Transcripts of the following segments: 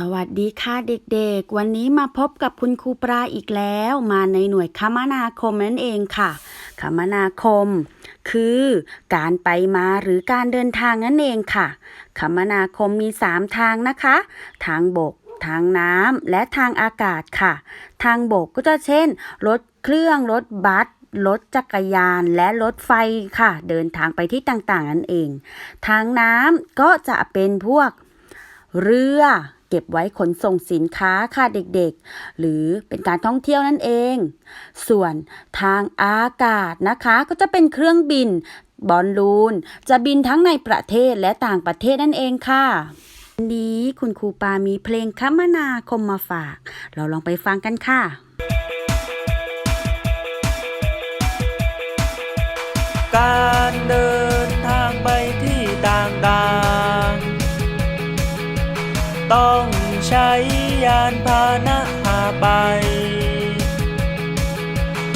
สวัสดีค่ะเด็กๆ วันนี้มาพบกับคุณครูปลาอีกแล้ว มาในหน่วยคมนาคมนั่นเองค่ะ คมนาคม คือการไปมาหรือการเดินทางนั่นเองค่ะ คมนาคมมี 3 ทางนะคะ ทางบก ทางน้ำและทางอากาศค่ะ ทางบกก็จะเช่น รถเครื่องรถบัสรถจักรยานและรถไฟค่ะ เดินทางไปที่ต่างๆนั่นเอง ทางน้ำก็จะเป็นพวกเรือ เก็บไว้ขนส่งสินค้าค่ะเด็กๆ หรือเป็นการท่องเที่ยวนั่นเอง ส่วนทางอากาศนะคะก็จะเป็นเครื่องบินบอลลูน จะบินทั้งในประเทศและต่างประเทศนั่นเองค่ะวันนี้คุณครูปามีเพลงคมนาคมมาฝาก เราลองไปฟังกันค่ะการเดิน ต้องใช้ยานพาหนะพาไป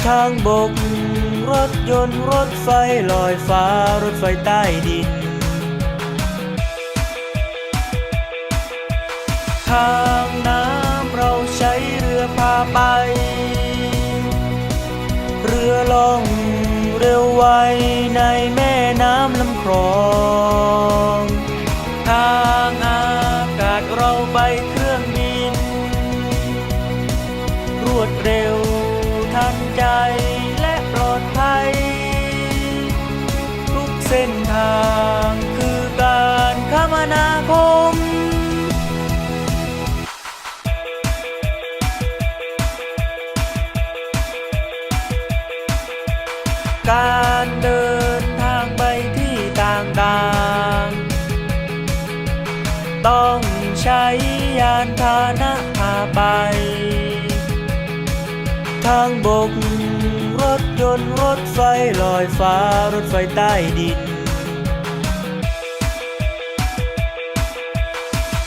ทางบก รถยนต์รถไฟลอยฟ้า รถไฟใต้ดิน ทางน้ำเราใช้เรือพาไป เรือล่องเร็วไวในแม่น้ำลำคลอง ไปเครื่องบิน รวดเร็วทันใจและปลอดภัย ทุกเส้นทางคือการคมนาคมการเดินทางไปที่ต่างๆ ต้อง ใช้ยานพาหนะพาไป ทางบก รถยนต์รถไฟลอยฟ้ารถไฟใต้ดิน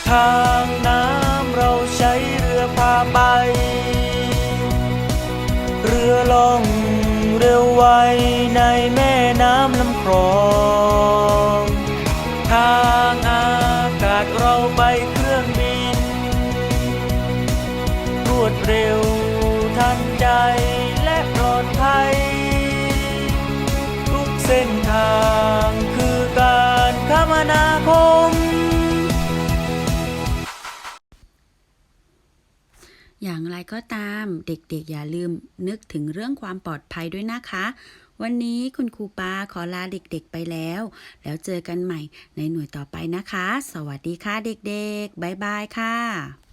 ทางน้ำเราใช้เรือพาไป เรือล่องเร็วไวในแม่น้ำลำคลอง ทางอากาศเราไป วดเร็วทันใจและปลอดภัย ทุกเส้นทางคือการคมนาคม อย่างไรก็ตามเด็กๆอย่าลืมนึกถึงเรื่องความปลอดภัยด้วยนะคะ วันนี้คุณครูปาขอลาเด็กๆไปแล้ว แล้วเจอกันใหม่ในหน่วยต่อไปนะคะ สวัสดีค่ะเด็กๆ บ๊ายบายค่ะ